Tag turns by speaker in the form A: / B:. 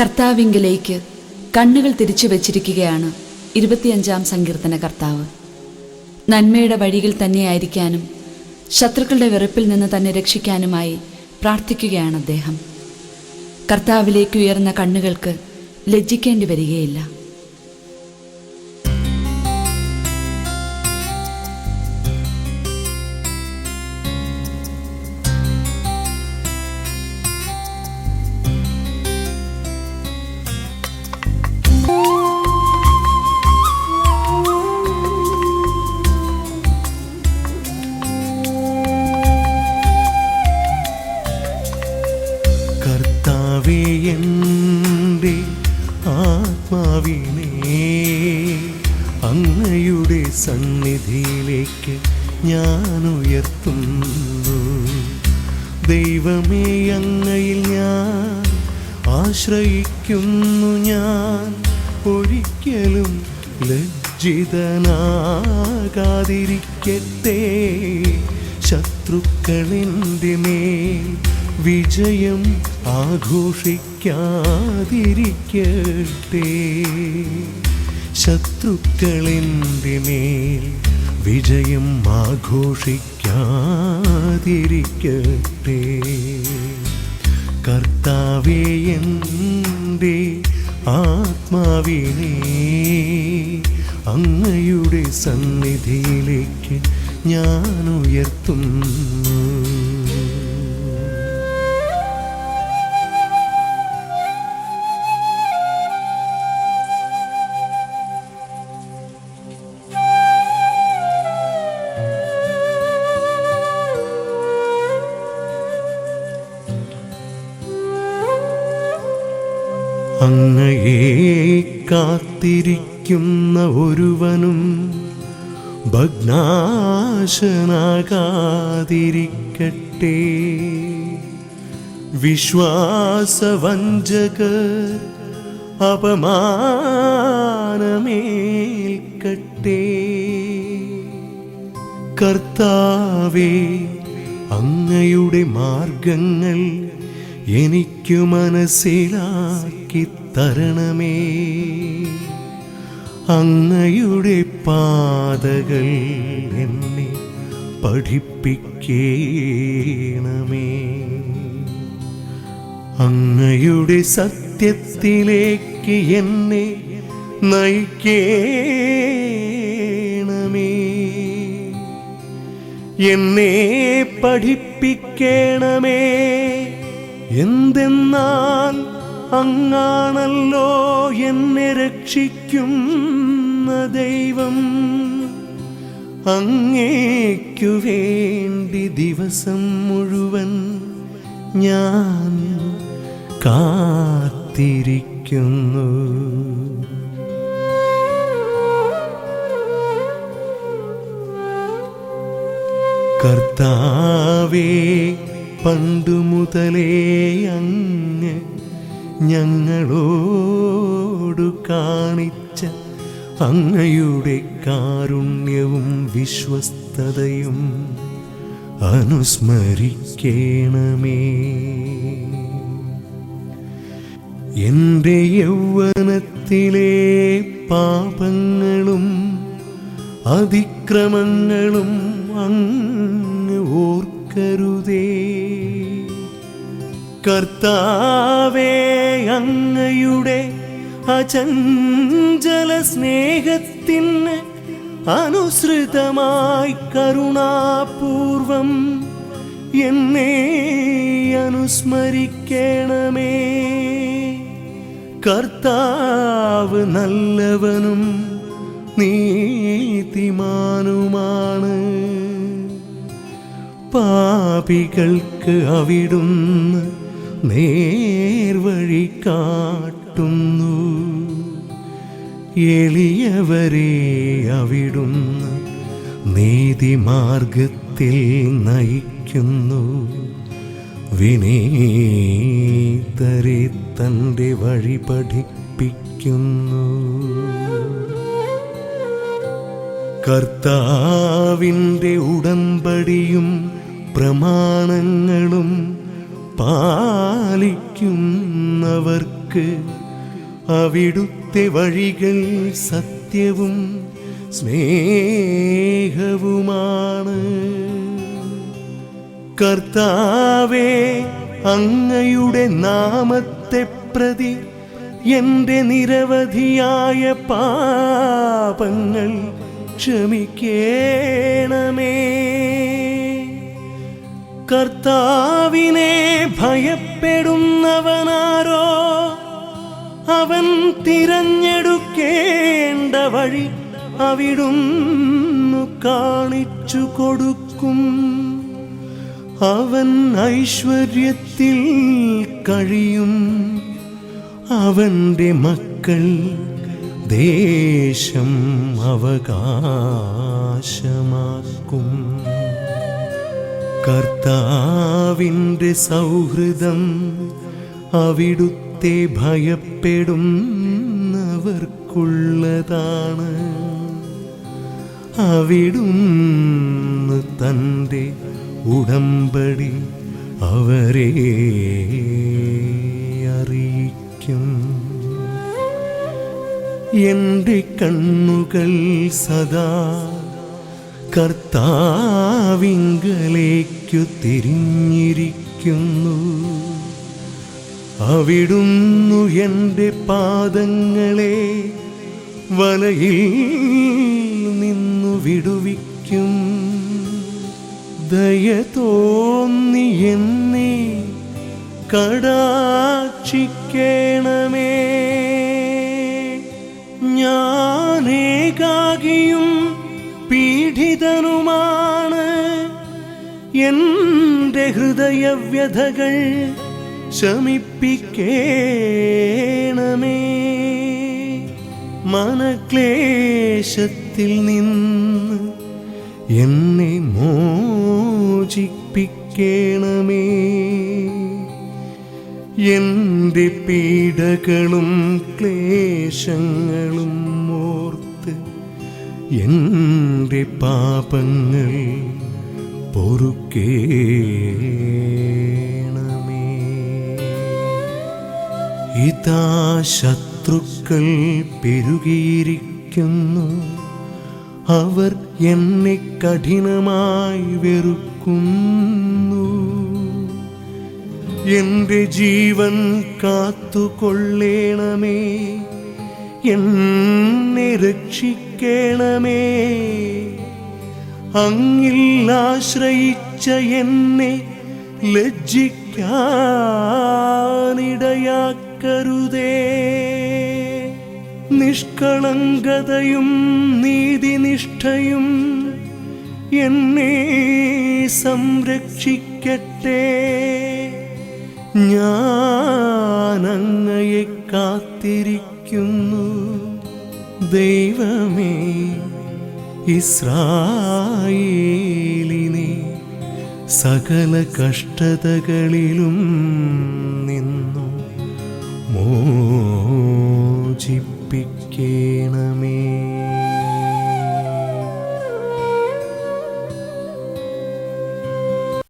A: കർത്താവിങ്കിലേക്ക് കണ്ണുകൾ തിരിച്ചു വച്ചിരിക്കുകയാണ് ഇരുപത്തിയഞ്ചാം സങ്കീർത്തന കർത്താവ്. നന്മയുടെ വഴിയിൽ തന്നെയായിരിക്കാനും ശത്രുക്കളുടെ വെറുപ്പിൽ നിന്ന് തന്നെ രക്ഷിക്കാനുമായി പ്രാർത്ഥിക്കുകയാണ് അദ്ദേഹം. കർത്താവിലേക്ക് ഉയർന്ന കണ്ണുകൾക്ക് ലജ്ജിക്കേണ്ടി വരികയില്ല.
B: എന്റെ ആത്മാവിനെ അങ്ങയുടെ സന്നിധിയിലേക്ക് ഞാൻ ഉയർത്തുന്നു ദൈവമേ അങ്ങയിൽ ഞാൻ ആശ്രയിക്കുന്നു. ഞാൻ ഒരിക്കലും ലജ്ജിതനാകാതിരിക്കട്ടെ. ശത്രുക്കളിന്റെ മേൽ വിജയം ആഘോഷിക്കാതിരിക്കട്ടെ. ശത്രുക്കളിന്റെ മേൽ വിജയം ആഘോഷിക്കാതിരിക്കട്ടെ. കർത്താവേ എന്റെ ആത്മാവിനെ അങ്ങയുടെ സന്നിധിയിലേക്ക് ഞാൻ ഉയർത്തുന്നു. അങ്ങയെ കാത്തിരിക്കുന്ന ഒരുവനും ഭഗ്നാശനാകാതിരിക്കട്ടെ. വിശ്വാസവഞ്ചകർ അപമാനമേൽക്കട്ടെ. കർത്താവേ അങ്ങയുടെ മാർഗങ്ങൾ എനിക്കു മനസ്സിലാക്കി തരണമേ. അങ്ങയുടെ പാതകൾ എന്നെ പഠിപ്പിക്കേണമേ. അങ്ങയുടെ സത്യത്തിലേക്ക് എന്നെ നയിക്കേണമേ. എന്നെ പഠിപ്പിക്കണമേ. എന്തെന്നാൽ അങ്ങാണല്ലോ എന്നെ രക്ഷിക്കുന്ന ദൈവം. അങ്ങേക്കു വേണ്ടി ദിവസം മുഴുവൻ ഞാൻ കാത്തിരിക്കുന്നു. കർത്താവേ പണ്ടു മുതലേ അങ്ങ് ഞങ്ങളോടു കാണിച്ച അങ്ങയുടെ കാരുണ്യവും വിശ്വസ്തതയും അനുസ്മരിക്കണമേ. എന്റെ യൗവനത്തിലെ പാപങ്ങളും അതിക്രമങ്ങളും അങ്ങ് ഓർക്കരുതേ കർത്താവേ അങ്ങയുടെ അചഞ്ചല സ്നേഹത്തിന് അനുസൃതമായി കരുണാപൂർവം എന്നെ അനുസ്മരിക്കണമേ. കർത്താവ് നല്ലവനും നീതിമാനുമാണ്. പാപികൾക്ക് അവിടുന്ന് നേർവഴി കാട്ടുന്നു. എളിയവരെ അവിടുന്ന് നീതിമാർഗത്തിൽ നയിക്കുന്നു. വിനീതരെ തന്റെ വഴി പഠിപ്പിക്കുന്നു. കർത്താവിന്റെ ഉടമ്പടിയും പ്രമാണങ്ങളും പാലിക്കുന്നവർക്ക് അവിടുത്തെ വഴികൾ സത്യവും സ്നേഹവുമാണ്. കർത്താവേ അങ്ങയുടെ നാമത്തെ പ്രതി എന്റെ നിരവധിയായ പാപങ്ങൾ ക്ഷമിക്കേണമേ. കർത്താവിനെ ഭയപ്പെടുന്നവനാരോ? അവൻ തിരഞ്ഞെടുക്കേണ്ട വഴി അവിടുന്നു കാണിച്ചു കൊടുക്കും. അവൻ ഐശ്വര്യത്തിൽ കഴിയും. അവന്റെ മക്കൾ ദേശം അവകാശമാക്കും. കർത്താവിന്റെ സൗഹൃദം അവിടുത്തെ ഭയപ്പെടുന്നവർക്കുള്ളതാണ്. അവിടുന്ന് തന്റെ ഉടമ്പടി അവരെ അറിയിക്കും. എന്റെ കണ്ണുകൾ സദാ കർത്താവിങ്കലേക്കു തിരിഞ്ഞിരിക്കുന്നു. അവിടുന്നു എന്റെ പാദങ്ങളെ വലയിൽ നിന്നു വിടുവിക്കും. ദയ തോന്നി എന്നെ കടാക്ഷിക്കണമേ. എന്റെ ഹൃദയവ്യഥകൾ ശമിപ്പിക്കേണമേ. മനക്ലേശത്തിൽ നിന്ന് എന്നെ മോചിപ്പിക്കേണമേ. എന്റെ പീഡകളും ക്ലേശങ്ങളും ഓർത്ത് എന്റെ പാപങ്ങൾ പൊറുക്കേണമേ. ഇതാ ശത്രുക്കൾ പെരുകിയിരിക്കുന്നു. അവർ എന്നെ കഠിനമായി വെറുക്കുന്നു. എന്റെ ജീവൻ കാത്തുകൊള്ളേണമേ. എന്നെ രക്ഷിക്കണമേ. അങ്ങിൽ ആശ്രയിച്ച എന്നെ ലജ്ജിക്കാനിടയാക്കരുതേ. നിഷ്കളങ്കതയും നീതിനിഷ്ഠയും എന്നെ സംരക്ഷിക്കട്ടെ. ഞാനങ്ങയെ കാത്തിരിക്കുന്നു. ദൈവമേ ഇസ്രായേലിനെ സകല കഷ്ടതകളിലും നിന്നു മോചിപ്പിക്കേണമേ.